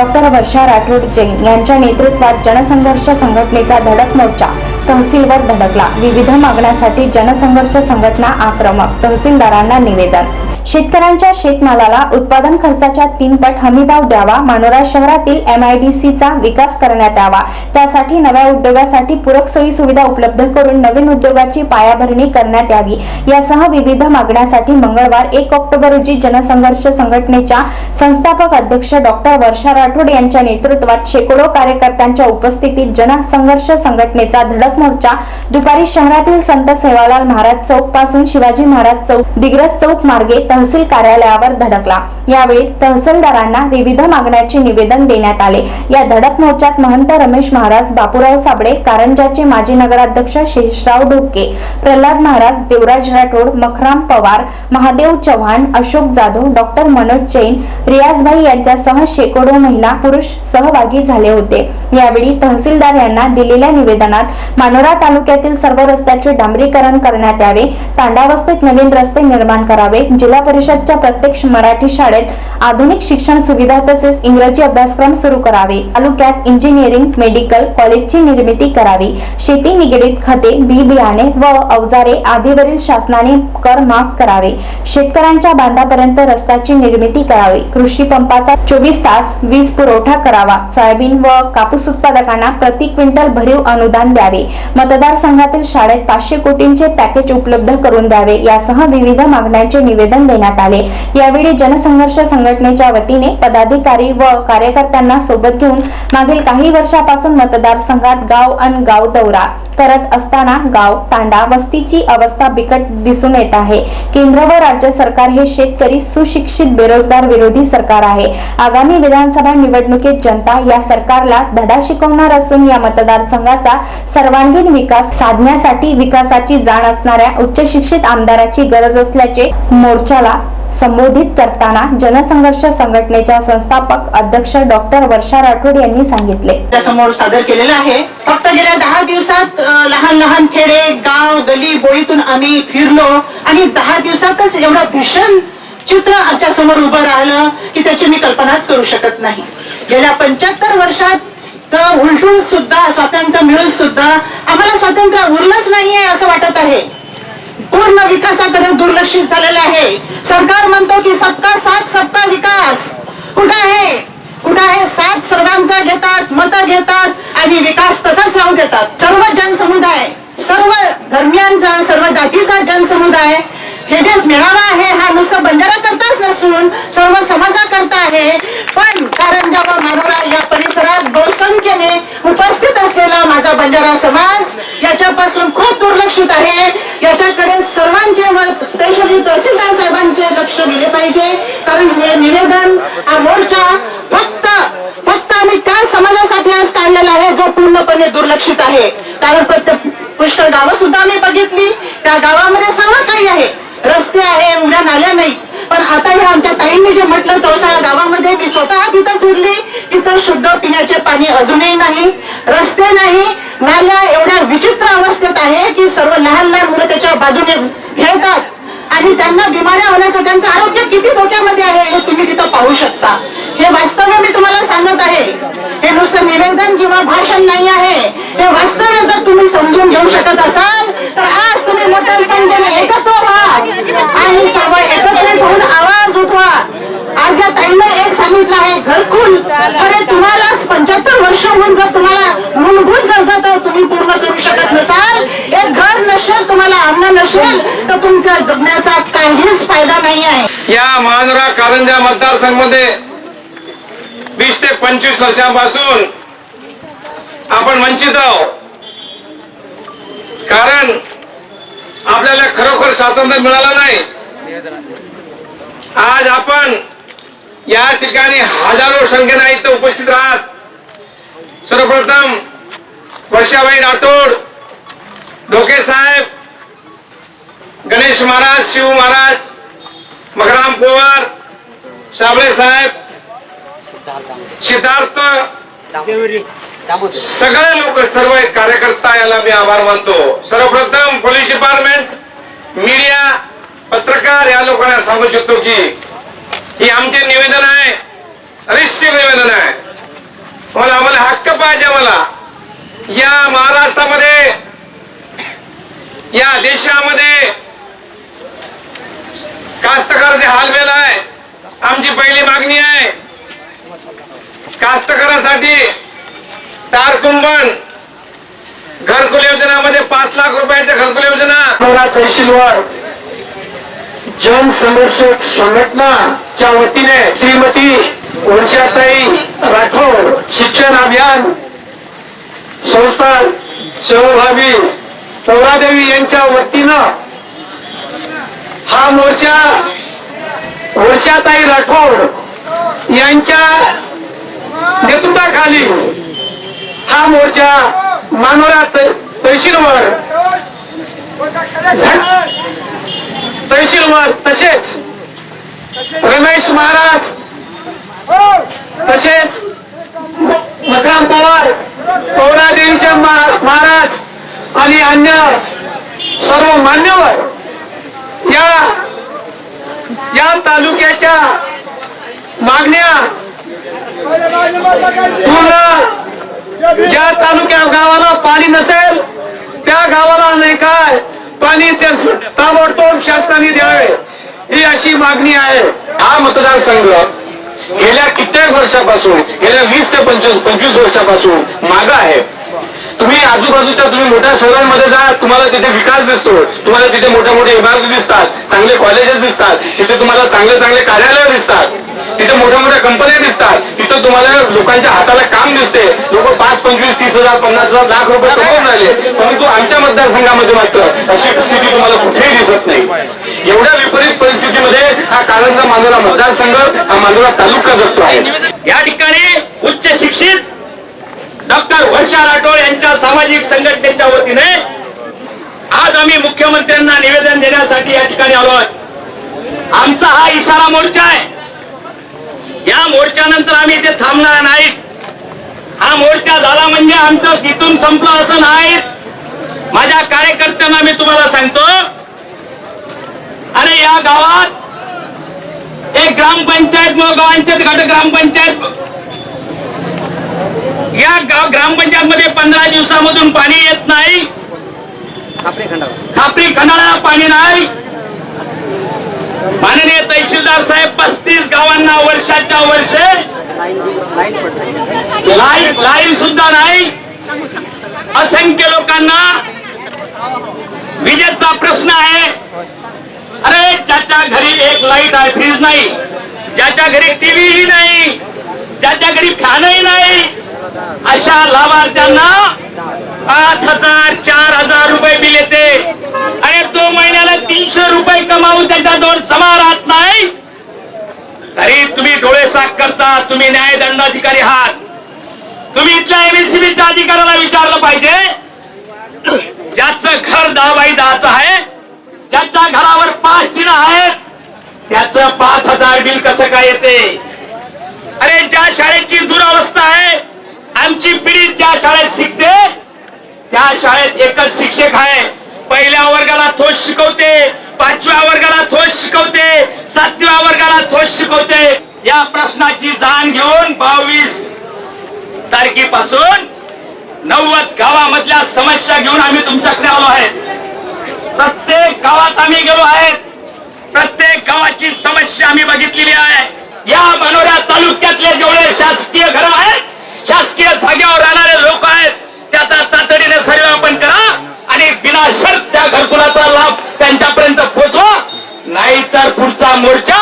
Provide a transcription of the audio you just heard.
Doctor वर्षा राठोड जैन यांच्या नेतृत्वात जनसंघर्ष संघटनेचा धडक मोर्चा तहसीलवर धडकला. विविध मागण्यासाठी जनसंघर्ष संघटना आक्रमक तहसीलदारांना निवेदन. शेतकऱ्यांच्या शेतमालाला उत्पादन खर्चाच्या तीन पट हमीभाव द्यावा मानोरा शहरातील एम आय डी सीचा विकास करण्यात यावा. त्यासाठी नव्या उद्योगासाठी पूरक सोयी सुविधा उपलब्ध करून नवीन उद्योगाची पायाभरणी करण्यात यावी. यासह विविध मागण्यासाठी मंगळवार एक ऑक्टोबर रोजी जनसंघर्ष संघटनेच्या संस्थापक अध्यक्ष डॉक्टर वर्षा राठोड यांच्या नेतृत्वात शेकडो कार्यकर्त्यांच्या उपस्थितीत जनसंघर्ष संघटनेचा धडक मोर्चा दुपारी शहरातील संत सेवालाल महाराज चौकपासून शिवाजी महाराज चौक दिग्रस चौक मार्गे तहसील कार्यालयावर धडकला. यावेळी तहसीलदारांना विविध मागण्याचे निवेदन देण्यात आले. या धडक मोर्चात महंत रमेश महाराज बापूराव साबळे कारंजाचे माजी नगराध्यक्ष शेषराव ढोके प्रल्हाद महाराज देवराज राठोड मखराम पवार महादेव चव्हाण अशोक जाधव डॉक्टर मनोज जैन रियाजभाई यांच्यासह शेकडो महिला पुरुष सहभागी झाले होते. यावेळी तहसीलदार यांना दिलेल्या निवेदनात मानोरा तालुक्यातील सर्व रस्त्याचे डांबरीकरण करण्यात यावे. तांडावस्थेत नवीन रस्ते निर्माण करावे. जिल्हा परिषदच्या प्रत्येक मराठी शाळेत आधुनिक शिक्षण सुविधा तसेच इंग्रजी अभ्यासक्रम सुरू करावे. तालुक्यात इंजिनिअरिंग मेडिकल कॉलेजची निर्मिती करावी. शेती निगडीत खते बी बियाणे व अवजारे आदीवरील शासनाने कर माफ करावे. शेतकऱ्यांच्या बांधापर्यंत रस्त्याची निर्मिती करावी. कृषी पंपाचा चोवीस तास वीज पुरवठा करावा. सोयाबीन व कापूस उत्पादकांना प्रति क्विंटल भरीव अनुदान द्यावे. मतदारसंघातील शाळेत पाचशे कोटींचे पॅकेज उपलब्ध करून द्यावे यासह विविध मागण्यांचे निवेदन देण्यात आले. यावेळी जनसंघर्ष संघटनेच्या वतीने पदाधिकारी व कार्यकर्त्यांना सोबत घेऊन मागील काही वर्षापासून मतदारसंघात गाव अन गाव दौरा. करत असताना गाव तांडा वस्तीची अवस्था बिकट दिसून येत आहे. केंद्र व राज्य सरकार हे शेतकरी सुशिक्षित बेरोजगार विरोधी सरकार आहे. आगामी विधानसभा निवडणुकीत जनता या सरकारला धडा शिकवणार असून या मतदारसंघाचा सर्वांगीण विकास साधण्यासाठी विकासाची जाण असणाऱ्या उच्च शिक्षित आमदाराची गरज असल्याचे मोर्चाला संबोधित करताना जनसंघर्ष संघटनेच्या संस्थापक अध्यक्ष डॉक्टर वर्षा राठोड यांनी सांगितले. समोर सादर केलेलं आहे. फक्त गेल्या दहा दिवसात लहान लहान खेडे गाव गली बोळीतून आम्ही फिरलो आणि दहा दिवसातच एवढं भीषण चित्र आमच्यासमोर उभं राहिलं की त्याची मी कल्पनाच करू शकत नाही. गेल्या पंच्याहत्तर वर्षात उलटून सुद्धा स्वातंत्र्य मिळून सुद्धा आम्हाला स्वातंत्र्य उरलंच नाहीये असं वाटत आहे. पूर्ण विकासाकडे दुर्लक्षित झालेलं आहे. सरकार म्हणतो की सबका साथ सबका विकास. कुठं आहे? कुठं आहे? साथ सर्वांचा घेतात मत घेतात आणि विकास तसाच राहू देतात. सर्व जनसमुदाय सर्व धर्मियांचा सर्व जातीचा जनसमुदाय हे जे मेळावा आहे हा नुसतं बंजारा करताच नसून सर्व समाजाकरता आहे. पण कारंजा व मानोरा या परिसरात बहुसंख्येने उपस्थित असलेला माझा बंजारा समाज याच्यापासून खूप दुर्लक्षित आहे. याच्या स्पेशली तहसीलदार साहेबांचे लक्ष दिले पाहिजे. कारण हे निवेदन हा मोर्चा फक्त फक्त आम्ही त्या समाजासाठी आज काढलेला आहे जो पूर्णपणे दुर्लक्षित आहे. कारण प्रत्येक पुष्कळ गावं सुद्धा आम्ही बघितली. त्या गावामध्ये सर्व काही आहे. रस्ते आहे उड्या नाल्या नाही. पण आता हे आमच्या ताईंनी जे म्हटलं चौसाळा गावामध्ये मी स्वतः तिथं फिरली. तिथं शुद्ध पिण्याचे पाणी अजूनही नाही. रस्ते नाही. नाल्या एवढ्या विचित्र अवस्थेत आहे की सर्व लहान लहान मुलं त्याच्या बाजूने खेळतात. आणि त्यांना बिमाऱ्या होण्याचं त्यांचं आरोग्य किती धोक्यामध्ये आहे हे तुम्ही तिथं पाहू शकता. हे वास्तव्य मी तुम्हाला सांगत आहे. हे नुसतं निवेदन किंवा भाषण नाही आहे. हे वास्तव्य जर तुम्ही समजून घेऊ शकत असाल तर आज तुम्ही मोठ्या संख्येने एकत्र व्हा. आणि सर्व एकत्रित होऊन आवाज उठवा. आज या ताईने एक सांगितलं आहे घरकुल. अरे तुम्हाला पंच्याहत्तर वर्ष होऊन जर तुम्हाला मूलभूत गरजा तर तुम्ही पूर्ण करू शकत नसाल. एक घर नसेल तुम्हाला अन्न नसेल तर तुमच्या जगण्याचा काहीच फायदा नाही आहे. या मानरा कारंजा मतदारसंघामध्ये वीस ते पंचवीस वर्षांपासून आपण वंचित आहोत. कारण आपल्याला खरोखर स्वातंत्र्य मिळालं नाही. आज आपण या ठिकाणी हजारो संख्येने आहेत उपस्थित राहत. सर्वप्रथम वर्षाबाई राठोड ढोके साहेब गणेश महाराज शिव महाराज मकराम पवार साबळे साहेब सिद्धार्थ सगळे लोक सर्व कार्यकर्ता याला मी आभार मानतो. सर्वप्रथम पोलीस डिपार्टमेंट मीडिया पत्रकार या लोकांना सांगू शकतो की ही आमचे निवेदन आहे. रिश्चित निवेदन आहे. मला आम्हाला हक्क पाहिजे मला या महाराष्ट्रामध्ये या देशामध्ये कास्तकाराचे हालबेल आहे. आमची पहिली मागणी आहे. कास्तकारासाठी तार घरकुल योजनामध्ये पाच लाख रुपयाच्या घरकुल योजना. मला तहसीलवार जनसंघर्ष च्या वतीने श्रीमती वर्षाताई राठोड शिक्षण अभियान संस्था सेवाभावी पौरादेवी यांच्या वतीनं हा मोर्चा वर्षाताई राठोड यांच्या नेतृत्वाखाली हा मोर्चा मानोरा तहसीलवर तहसीलवर तसेच रमेश महाराज! तसेच मकराम पवार पौरादेवीचे महाराज आणि अन्य सर्व मान्यवर या या तालुक्याच्या मागण्या पूर्ण ज्या तालुक्या गावाला पाणी नसेल त्या गावाला नाही काय? पाणी ते ताबडतोब शासनाने द्यावे. ही अशी मागणी आहे. हा मतदारसंघ गेल्या कित्येक वर्षापासून गेल्या वीस ते पंचवीस पंचवीस वर्षापासून माग आहे. तुम्ही आजूबाजूच्या तुम्ही मोठ्या शहरांमध्ये जा तुम्हाला तिथे विकास दिसतो. तुम्हाला तिथे मोठ्या मोठ्या इमारती दिसतात चांगले कॉलेजेस दिसतात तिथे तुम्हाला चांगले चांगले कार्यालय दिसतात. तिथे मोठ्या मोठ्या कंपन्या दिसतात. तिथे तुम्हाला लोकांच्या हाताला काम दिसते. लोक पाच पंचवीस तीस हजार पन्नास हजार लाख रुपये कमवून राहिले. परंतु आमच्या मतदारसंघामध्ये मात्र अशी स्थिती तुम्हाला कुठेही दिसत नाही. एवढ्या विपरीत परिस्थितीमध्ये हा कारंजा मांजरा मतदारसंघ हा मांजरा तालुका जगतो आहे. या ठिकाणी उच्च शिक्षित डॉक्टर वर्षा राठोड यांच्या सामाजिक संघटनेच्या वतीने आज आम्ही मुख्यमंत्र्यांना निवेदन देण्यासाठी या ठिकाणी आलो आहोत. आमचा हा इशारा मोर्चा आहे. या मोर्चानंतर आम्ही इथे थांबणार नाहीत. हा मोर्चा झाला म्हणजे आमचं इथून संपलं असं नाही माझ्या कार्यकर्त्यांना मी तुम्हाला सांगतो या गावात एक ग्रामपंचायत गावांचे गट ग्रामपंचायत. या गाव ग्रामपंचायत मध्ये पंधरा दिवसामधून पाणी येत नाही. खापरी खंडाळ्याला पाणी नाही. माननीय तहसीलदार साहेब पस्तीस गावांना वर्षाच्या वर्षे लाइट लाईन सुद्धा नाही. असंख्य लोकांना विजेचा प्रश्न आहे. अरे ज्याच्या घरी एक लाइट आहे फ्रीज नाही. ज्याच्या घरी टीव्ही नाही. ज्याच्या घरी फॅनही नाही. अशा लाभार्थ्यांना पाच हजार चार हजार रुपये बिल येते. आणि तो महिन्याला तीनशे रुपये कमावू त्याच्या दोन जमा राहत नाही. तरी तुम्ही डोळे साफ करता तुम्ही न्याय दंडाधिकारी आहात. तुम्ही इथल्या एमएससीबीच्या अधिकाऱ्याला विचारलं पाहिजे. ज्याचं घर दहा बाई दहाच आहे ज्याच्या घरावर पाच आहेत त्याचं पाच हजार बिल कसं काय येते? अरे ज्या शाळेची दुरावस्था आहे आमची पिढी त्या शाळेत शिकते. त्या शाळेत एकच शिक्षक आहे. पहिल्या वर्गाला थोस शिकवते पाचव्या वर्गाला थोस शिकवते सातव्या वर्गाला थोस शिकवते. या प्रश्नाची जाण घेऊन बावीस तारखेपासून नव्वद गावामधल्या समस्या घेऊन आम्ही तुमच्याकडे आलो आहे. प्रत्येक गावात आम्ही गेलो आहेत. प्रत्येक गावाची समस्या आम्ही बघितलेली आहे. या मनोऱ्या तालुक्यातले जेवढे शासकीय घर आहेत शासकीय जागेवर राहणारे लोक आहेत त्याचा तातडीने सर्वे आपण करा आणि बिनाशर्त त्या घरकुलाचा लाभ त्यांच्यापर्यंत पोहोचवा. नाहीतर पुढचा मोर्चा